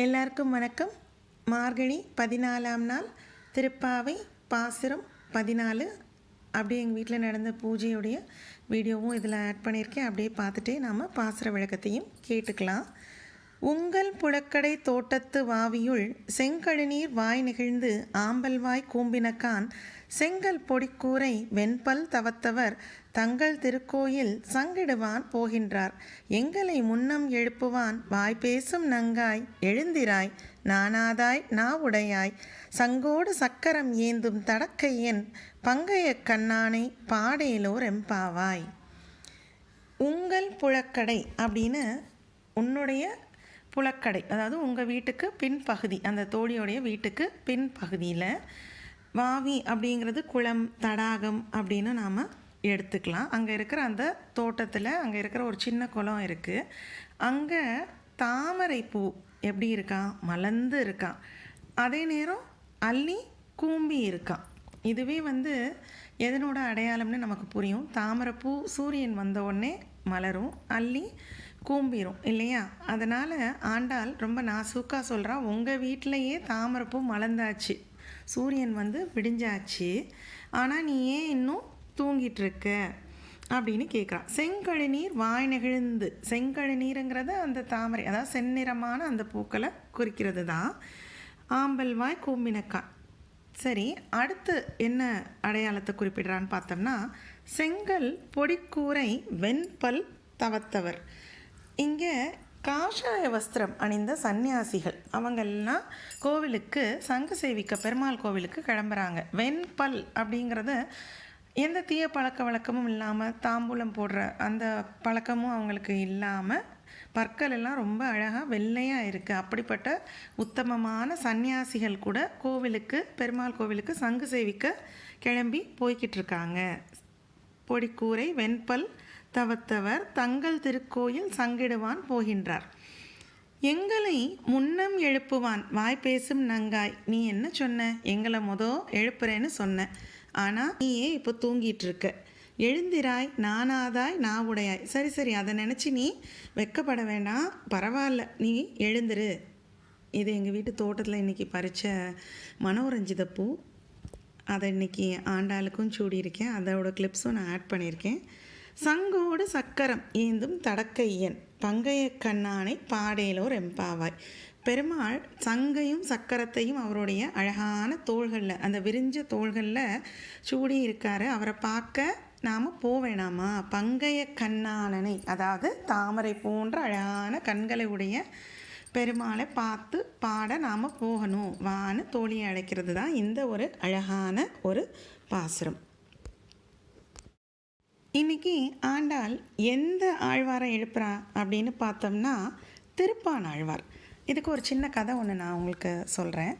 எல்லாருக்கும் வணக்கம். மார்கழி பதினாலாம் நாள் திருப்பாவை பாசுரம் பதினாலு. அப்படியே எங்கள் வீட்டில் நடந்த பூஜையுடைய வீடியோவும் இதில் ஆட் பண்ணியிருக்கேன். அப்படியே பார்த்துட்டே நாம் பாசுர விளக்கத்தையும் கேட்டுக்கலாம். உங்கள் புழக்கடை தோட்டத்து வாவியுள் செங்கழுநீர் வாய் நெகிழ்ந்து ஆம்பல் வாய் கூம்பினக்கான் செங்கல் பொடிக்கூரை வெண்பல் தவத்தவர் தங்கள் திருக்கோயில் சங்கிடுவான் போகின்றார். எங்களை முன்னம் எழுப்புவான் வாய் பேசும் நங்காய் எழுந்திராய் நானாதாய் நாவுடையாய். சங்கோடு சக்கரம் ஏந்தும் தடக்கையன் பங்கைய கண்ணானை பாடேலோர் எம்பாவாய். உங்கள் புழக்கடை அப்படின்னு உன்னுடைய புழக்கடை அதாவது உங்கள் வீட்டுக்கு பின்பகுதி அந்த தோழியோடைய வீட்டுக்கு பின்பகுதியில் வாவி அப்படிங்கிறது குளம் தடாகம் அப்படின்னு நாம் எடுத்துக்கலாம். அங்கே இருக்கிற அந்த தோட்டத்தில் அங்கே இருக்கிற ஒரு சின்ன குளம் இருக்குது அங்கே தாமரை பூ எப்படி இருக்கான் மலர்ந்து இருக்கான் அதே நேரம் அள்ளி கூம்பி இருக்கான் இதுவே வந்து எதனோட அடையாளம்னு நமக்கு புரியும். தாமரைப்பூ சூரியன் வந்த உடனே மலரும். அள்ளி கூம்பிரும் இல்லையா? அதனால் ஆண்டாள் ரொம்ப நாசூக்காக சொல்கிறா உங்கள் வீட்டிலையே தாமரப்பூ மலர்ந்தாச்சு. சூரியன் வந்து விடிஞ்சாச்சு. ஆனால் நீ ஏன் இன்னும் தூங்கிட்டு இருக்க அப்படின்னு கேட்குறான் செங்கழுநீர் வாய் நெகிழ்ந்து. செங்கழுநீருங்கிறது அந்த தாமரை அதாவது செந்நிறமான அந்த பூக்களை குறிக்கிறது தான் ஆம்பல் வாய் கூம்பினக்கான். சரி அடுத்து என்ன அடையாளத்தை குறிப்பிடுறான்னு பார்த்தோம்னா செங்கல் பொடிக்கூரை வெண்பல் தவத்தவர். இங்கே காஷாய வஸ்திரம் அணிந்த சந்நியாசிகள். அவங்கெல்லாம் கோவிலுக்கு சங்கு சேவிக்க பெருமாள் கோவிலுக்கு கிளம்புறாங்க. வெண்பல் அப்படிங்கிறது எந்த தீய பழக்க வழக்கமும் இல்லாமல் தாம்பூலம் போடுற அந்த பழக்கமும் அவங்களுக்கு இல்லாமல் பற்கள் எல்லாம் ரொம்ப அழகாக வெள்ளையாக இருக்குது அப்படிப்பட்ட உத்தமமான சந்நியாசிகள் கூட கோவிலுக்கு பெருமாள் கோவிலுக்கு சங்கு சேவிக்க கிளம்பி போய்கிட்டு இருக்காங்க. பொடிக்கூரை வெண்பல் தவத்தவர் தங்கள் திருக்கோயில் சங்கிடுவான் போகின்றார். எங்களை முன்னம் எழுப்புவான். வாய் பேசும் நங்காய். நீ என்ன சொன்ன? எங்களை மொதோ எழுப்புறேன்னு சொன்ன. ஆனால் நீயே இப்போ தூங்கிட்டு இருக்க எழுந்திராய் நானாதாய் நாவுடையாய். சரி சரி அதை நினச்சி நீ வெக்கப்பட வேண்டாம். பரவாயில்ல நீ எழுந்துரு. இது எங்கள் வீட்டு தோட்டத்தில் இன்றைக்கி பறித்த மனோரஞ்சித பூ. அதை இன்றைக்கி ஆண்டாளுக்கும் சூடியிருக்கேன். அதோட கிளிப்ஸும் நான் ஆட் பண்ணியிருக்கேன். சங்கோடு சக்கரம் ஈந்தும் தடக்கையன். பங்கைய கண்ணானை பாடேலோர் எம்பாவாய். பெருமாள் சங்கையும் சக்கரத்தையும் அவருடைய அழகான தோள்களில் அந்த விரிஞ்ச தோள்களில் சூடி இருக்காரு. அவரை பார்க்க நாம் போவேணாமா பங்கைய கண்ணானனை அதாவது தாமரை போன்ற அழகான கண்களை உடைய பெருமாளை பார்த்து பாட நாம் போகணும். வான்னு தோழியை அழைக்கிறது தான் இந்த ஒரு அழகான ஒரு பாசுரம். இன்னைக்கு ஆண்டாள் எந்த ஆழ்வாரை எழுப்புறா அப்படின்னு பார்த்தோம்னா திருப்பான் ஆழ்வார். இதுக்கு ஒரு சின்ன கதை ஒன்று நான் உங்களுக்கு சொல்கிறேன்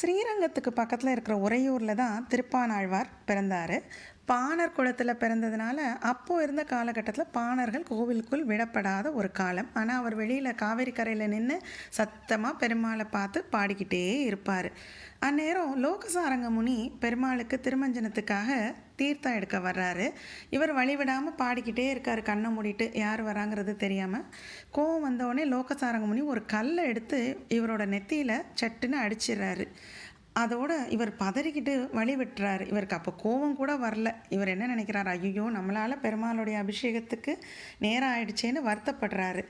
ஸ்ரீரங்கத்துக்கு பக்கத்தில் இருக்கிற உறையூரில் தான் திருப்பான் ஆழ்வார் பிறந்தார். பாணர் குளத்தில் பிறந்ததுனால அப்போது இருந்த காலகட்டத்தில் பாணர்கள் கோவிலுக்குள் விடப்படாத ஒரு காலம். ஆனால் அவர் வெளியில் காவேரி கரையில் நின்று சத்தமாக பெருமாளை பார்த்து பாடிக்கிட்டே இருப்பார். அந்நேரம் லோகசாரங்க முனி பெருமாளுக்கு திருமஞ்சனத்துக்காக தீர்த்தம் எடுக்க வர்றாரு. இவர் வழிவிடாமல் பாடிக்கிட்டே இருக்கார் கண்ணை மூடிட்டு. யார் வராங்கிறது தெரியாமல் கோவம் வந்தவுடனே லோகசாரங்க முனி ஒரு கல்லை எடுத்து இவரோட நெத்தியில் சட்டுன்னு அடிச்சிடுறாரு. அதோட இவர் பதறிக்கிட்டு வழி விட்டுறாரு இவருக்கு அப்போ கோபம் கூட வரல. இவர் என்ன நினைக்கிறார்? ஐயோ நம்மளால் பெருமாளுடைய அபிஷேகத்துக்கு நேரம் ஆயிடுச்சேன்னு வருத்தப்படுறாரு.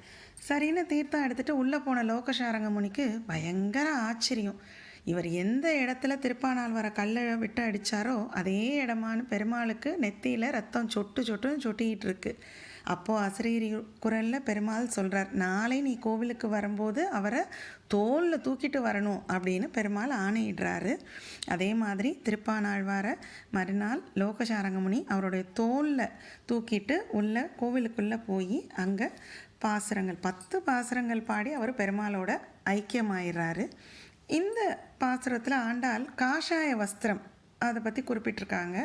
சரின்னு தீர்த்தம் எடுத்துகிட்டு உள்ளே போன லோகசாரங்க முனிக்கு பயங்கர ஆச்சரியம். இவர் எந்த இடத்துல திருப்பானால் வர கல்லை விட்டு அடித்தாரோ அதே இடமானு பெருமாளுக்கு நெத்தியில் ரத்தம் சொட்டு சொட்டுன்னு சொட்டிக்கிட்டு இருக்குது அப்போது ஆசிரியர் குரலில் பெருமாள் சொல்கிறார் நாளை நீ கோவிலுக்கு வரும்போது அவரை தோலில் தூக்கிட்டு வரணும் அப்படின்னு பெருமாள் ஆணையிடுறாரு. அதே மாதிரி திருப்பானாழ்வார மறுநாள் லோகசாரங்கமுனி அவருடைய தோலில் தூக்கிட்டு உள்ள கோவிலுக்குள்ளே போய் அங்கே பாசுரங்கள் பத்து பாசுரங்கள் பாடி அவர் பெருமாளோட ஐக்கியமாயிடுறாரு. இந்த பாசுரத்தில் ஆண்டால் காஷாய வஸ்திரம் அதை பற்றி குறிப்பிட்டிருக்காங்க.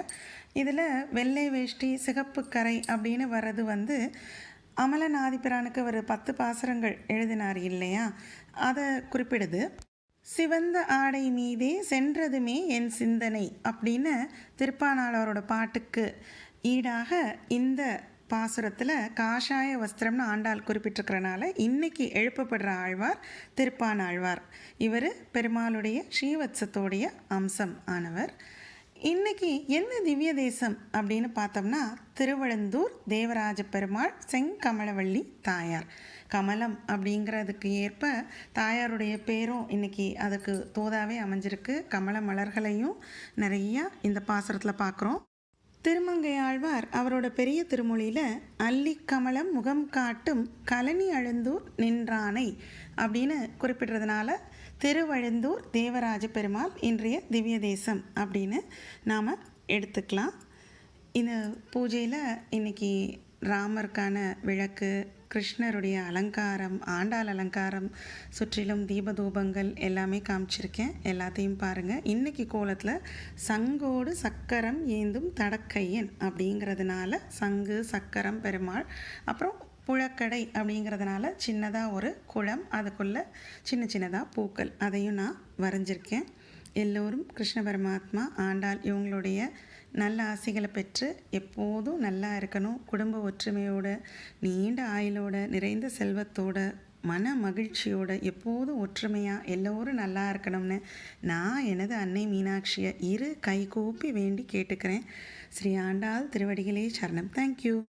இதில் வெள்ளை வேஷ்டி சிகப்பு கரை அப்படின்னு வர்றது வந்து அமலநாதிபிரானுக்கு ஒரு பத்து பாசுரங்கள் எழுதினார் இல்லையா? அதை குறிப்பிடுது. சிவந்த ஆடை மீதே சென்றதுமே என் சிந்தனை அப்படின்னு திருப்பானாளரோட பாட்டுக்கு ஈடாக இந்த பாசுரத்தில் காஷாய வஸ்திரம்னு ஆண்டாள் குறிப்பிட்டிருக்கிறனால இன்னைக்கு எழுப்பப்படுற ஆழ்வார் திருப்பான் ஆழ்வார் இவர் பெருமாளுடைய ஸ்ரீவத்சத்தோடைய அம்சம் ஆனவர். இன்னைக்கு என்ன திவ்ய தேசம் அப்படின்னு பார்த்தோம்னா திருவழந்தூர் தேவராஜ பெருமாள் செங்கமலவள்ளி தாயார். கமலம் அப்படிங்கிறதுக்கு ஏற்ப தாயாருடைய பேரும் இன்னைக்கு அதுக்கு தோதாவே அமைஞ்சிருக்கு. கமல மலர்களையும் நிறையா இந்த பாசுரத்தில் பார்க்குறோம் திருமங்கையாழ்வார் அவரோட பெரிய திருமொழியில் அல்லிக்கமலம் முகம் காட்டும் கலனி அழுந்தூர் நின்றானை அப்படின்னு குறிப்பிடுறதுனால திருவழுந்தூர் தேவராஜ பெருமாள் இன்றைய திவ்ய தேசம் அப்படின்னு நாம் எடுத்துக்கலாம். இந்த பூஜையில் இன்றைக்கி ராமருக்கான விளக்கு கிருஷ்ணருடைய அலங்காரம் ஆண்டாள் அலங்காரம் சுற்றிலும் தீபதூபங்கள் எல்லாமே காமிச்சிருக்கேன். எல்லாத்தையும் பாருங்கள் இன்றைக்கி கோலத்தில் சங்கோடு சக்கரம் ஏந்தும் தடக்கையன் அப்படிங்கிறதுனால சங்கு சக்கரம் பெருமாள் அப்புறம் புழக்கடை அப்படிங்கிறதுனால சின்னதாக ஒரு குளம் அதுக்குள்ளே சின்ன சின்னதாக பூக்கள் அதையும் நான் வரைஞ்சிருக்கேன். எல்லோரும் கிருஷ்ண பரமாத்மா ஆண்டாள் இவங்களுடைய நல்ல ஆசைகளை பெற்று எப்போதும் நல்லா இருக்கணும். குடும்ப ஒற்றுமையோட நீண்ட ஆயுளோட நிறைந்த செல்வத்தோட மன மகிழ்ச்சியோட எப்போதும் ஒற்றுமையாக எல்லோரும் நல்லா இருக்கணும்னு நான் எனது அன்னை மீனாட்சியை இரு கைகூப்பி வேண்டி கேட்டுக்கிறேன். ஸ்ரீ ஆண்டாள் திருவடிகளே சரணம். தேங்க்யூ